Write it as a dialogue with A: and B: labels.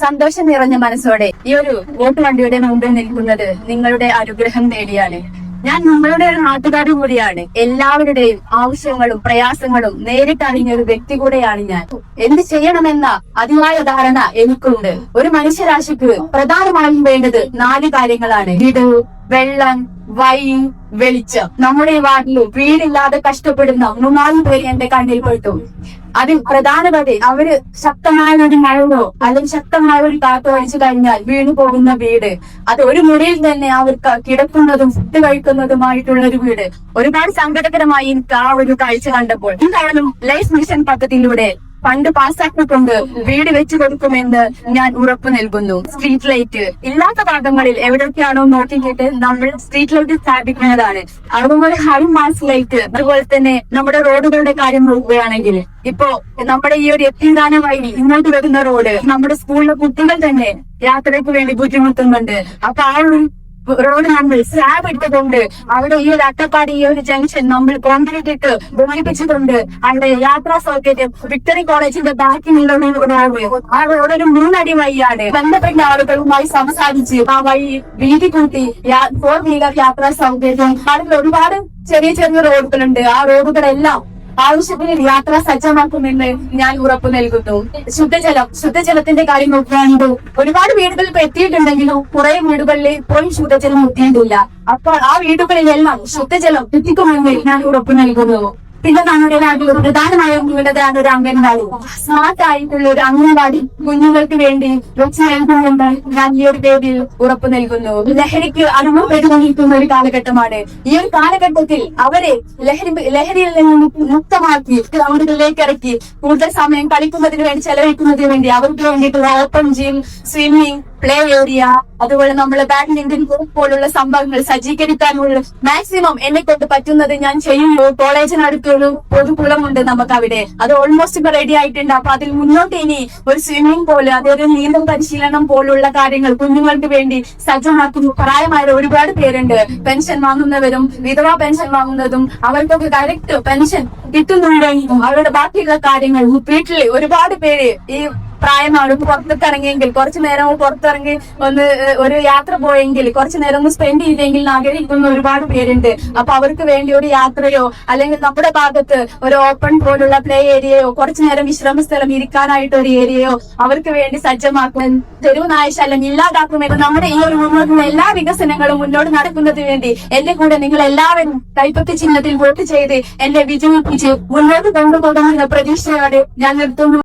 A: സന്തോഷം നിറഞ്ഞ മനസ്സോടെ ഈ ഒരു വോട്ട് വണ്ടിയുടെ മുമ്പിൽ നിൽക്കുന്നത് നിങ്ങളുടെ അനുഗ്രഹം നേടിയാണ്. ഞാൻ നമ്മളുടെ ഒരു നാട്ടുകാരും കൂടിയാണ്. എല്ലാവരുടെയും ആവശ്യങ്ങളും പ്രയാസങ്ങളും നേരിട്ടറിഞ്ഞ ഒരു വ്യക്തി കൂടെയാണ് ഞാൻ. എന്ത് ചെയ്യണമെന്ന അതിയായ ധാരണ എനിക്കുണ്ട്. ഒരു മനുഷ്യരാശിക്ക് പ്രധാനമായും വേണ്ടത് നാല് കാര്യങ്ങളാണ്. വീട് വെള്ളം വഴി വെളിച്ചം. നമ്മുടെ വാട്ടിൽ വീടില്ലാതെ കഷ്ടപ്പെടുന്ന മൂന്നാൽ പേര് എന്റെ കണ്ണിൽ പെട്ടു. അതിൽ പ്രധാനപതി അവർ ശക്തമായ ഒരു മഴയോ അല്ലെങ്കിൽ ശക്തമായ ഒരു കാറ്റോ അടിച്ചു കഴിഞ്ഞാൽ വീണു പോകുന്ന വീട്. അത് ഒരു മുറിയിൽ തന്നെ അവർക്ക് കിടക്കുന്നതും ഫുഡ് കഴിക്കുന്നതുമായിട്ടുള്ള ഒരു വീട്. ഒരുപാട് സങ്കടകരമായി എനിക്ക് ആ ഒരു കാഴ്ച കണ്ടപ്പോൾ. എന്തായാലും ലൈഫ് മിഷൻ പദ്ധതിയിലൂടെ ഫണ്ട് പാസ്സാക്കിക്കൊണ്ട് വീട് വെച്ചു കൊടുക്കുമെന്ന് ഞാൻ ഉറപ്പ് നൽകുന്നു. സ്ട്രീറ്റ് ലൈറ്റ് ഇല്ലാത്ത ഭാഗങ്ങളിൽ എവിടെയൊക്കെയാണോ നോക്കിയിട്ട് നമ്മൾ സ്ട്രീറ്റ് ലൈറ്റ് സ്ഥാപിക്കുന്നതാണ്. അതുപോലെ ഹൈ മാസ് ലൈറ്റ് അതുപോലെ തന്നെ നമ്മുടെ റോഡുകളുടെ കാര്യം നോക്കുകയാണെങ്കിൽ ഇപ്പോ നമ്മുടെ ഈ ഒരു എത്തിദാന വഴി ഇങ്ങോട്ട് വരുന്ന റോഡ് നമ്മുടെ സ്കൂളിലെ കുട്ടികൾ തന്നെ യാത്രയ്ക്ക് വേണ്ടി ബുദ്ധിമുട്ടുന്നുണ്ട്. അപ്പൊ ആ ഒരു റോഡ് നമ്മൾ സ്ലാബ് ഇട്ടതുകൊണ്ട് അവിടെ ഈ ഒരു അട്ടപ്പാടി ഈ ഒരു ജംഗ്ഷൻ നമ്മൾ കോൺക്രീറ്റ് ഇട്ട് ബോധിപ്പിച്ചിട്ടുണ്ട് അവിടെ യാത്രാ സൗകര്യം. വിക്ടറി കോളേജിന്റെ ബാക്കിലുള്ള റോഡ് ആ റോഡ് ഒരു മൂന്നടി വഴിയാണ്. ബന്ധപ്പെട്ട ആളുകളുമായി സംസാരിച്ച് ആ വഴി വീതി കൂട്ടി ഫോർ വീലർ യാത്രാ സൗകര്യം. അതിൽ ഒരുപാട് ചെറിയ ചെറിയ റോഡുകളുണ്ട് ആ റോഡുകളെല്ലാം ആവശ്യത്തിന് യാത്ര സജ്ജമാക്കുമെന്ന് ഞാൻ ഉറപ്പു നൽകുന്നു. ശുദ്ധജലം ശുദ്ധജലത്തിന്റെ കാര്യം നോക്കുകയാണെങ്കിൽ ഒരുപാട് വീടുകളിൽ ഇപ്പൊ എത്തിയിട്ടുണ്ടെങ്കിലും കുറെ വീടുകളിൽ ഇപ്പോഴും ശുദ്ധജലം എത്തിയിട്ടില്ല. അപ്പോൾ ആ വീടുകളിലെല്ലാം ശുദ്ധജലം എത്തിക്കുമെന്ന് ഞാൻ ഉറപ്പു നൽകുന്നു. പിന്നെ നമ്മുടെ നാട്ടിൽ പ്രധാനമായും ഉള്ളതാണ് ഒരു അംഗൻവാടി. സ്മാർട്ട് ആയിട്ടുള്ള ഒരു അംഗൻവാടി കുഞ്ഞുങ്ങൾക്ക് വേണ്ടി വെച്ച് നൽകുമെന്ന് ഞാൻ ഈ ഒരു പേരിൽ ഉറപ്പു നൽകുന്നു. ലഹരിക്ക് അടിമപ്പെട്ടുകൊണ്ടിരിക്കുന്ന ഒരു കാലഘട്ടമാണ്. ഈ ഒരു കാലഘട്ടത്തിൽ അവരെ ലഹരി ലഹരിയിൽ നിന്ന് മുക്തമാക്കി ഗ്രൗണ്ടുകളിലേക്ക് ഇറക്കി കൂടുതൽ സമയം കളിക്കുന്നതിന് വേണ്ടി ചെലവഴിക്കുന്നതിന് വേണ്ടി അവർക്ക് വേണ്ടിയിട്ടുള്ള open gym swimming play area അതുപോലെ നമ്മൾ ബാഡ്മിന്റൺ പോലുള്ള സംഭവങ്ങൾ സജ്ജീകരിക്കാനുള്ള മാക്സിമം എന്നെ കൊണ്ട് പറ്റുന്നത് ഞാൻ ചെയ്യുമ്പോൾ കോളേജിനടുത്തൊരു പൊതുകുളമുണ്ട് നമുക്ക് അവിടെ. അത് ഓൾമോസ്റ്റ് ഇപ്പൊ റെഡി ആയിട്ടുണ്ട്. അപ്പൊ അതിൽ മുന്നോട്ട് ഇനി ഒരു സ്വിമ്മിംഗ് പോലെ അതൊരു നീന്തൽ പരിശീലനം പോലുള്ള കാര്യങ്ങൾ കുഞ്ഞുങ്ങൾക്ക് വേണ്ടി സജ്ജമാക്കുന്ന. പ്രായമായ ഒരുപാട് പേരുണ്ട്. പെൻഷൻ വാങ്ങുന്നവരും വിധവാ പെൻഷൻ വാങ്ങുന്നതും അവർക്കൊക്കെ കറക്റ്റ് പെൻഷൻ കിട്ടുന്നുണ്ടെങ്കിലും അവരുടെ ബാക്കിയുള്ള കാര്യങ്ങൾ വീട്ടിലെ ഒരുപാട് പേര് ഈ പ്രായമാണ് പുറത്തേക്ക് ഇറങ്ങിയെങ്കിൽ കുറച്ചു നേരം പുറത്തിറങ്ങി ഒന്ന് ഒരു യാത്ര പോയെങ്കിൽ കുറച്ചു നേരം ഒന്ന് സ്പെൻഡ് ചെയ്തെങ്കിൽ ആഗ്രഹിക്കുന്ന ഒരുപാട് പേരുണ്ട്. അപ്പൊ അവർക്ക് വേണ്ടി ഒരു യാത്രയോ അല്ലെങ്കിൽ നമ്മുടെ ഭാഗത്ത് ഒരു ഓപ്പൺ പോലുള്ള പ്ലേ ഏരിയയോ കുറച്ചു നേരം വിശ്രമ സ്ഥലം ഇരിക്കാനായിട്ട് ഒരു ഏരിയയോ അവർക്ക് വേണ്ടി സജ്ജമാക്കും തെരുവ് നായശല്യം ഇല്ലാതാക്കുമെന്ന് നമ്മുടെ ഈ ഒരു മുന്നോട്ടുള്ള എല്ലാ വികസനങ്ങളും മുന്നോട്ട് നടക്കുന്നതിന് വേണ്ടി എന്റെ കൂടെ നിങ്ങൾ എല്ലാവരും കൈപ്പത്തി ചിഹ്നത്തിൽ വോട്ട് ചെയ്ത് എന്നെ വിജയിപ്പിച്ച് മുന്നോട്ട് കൊണ്ടുപോകണമെന്ന പ്രതീക്ഷയോടെ ഞാൻ നിർത്തുന്നു.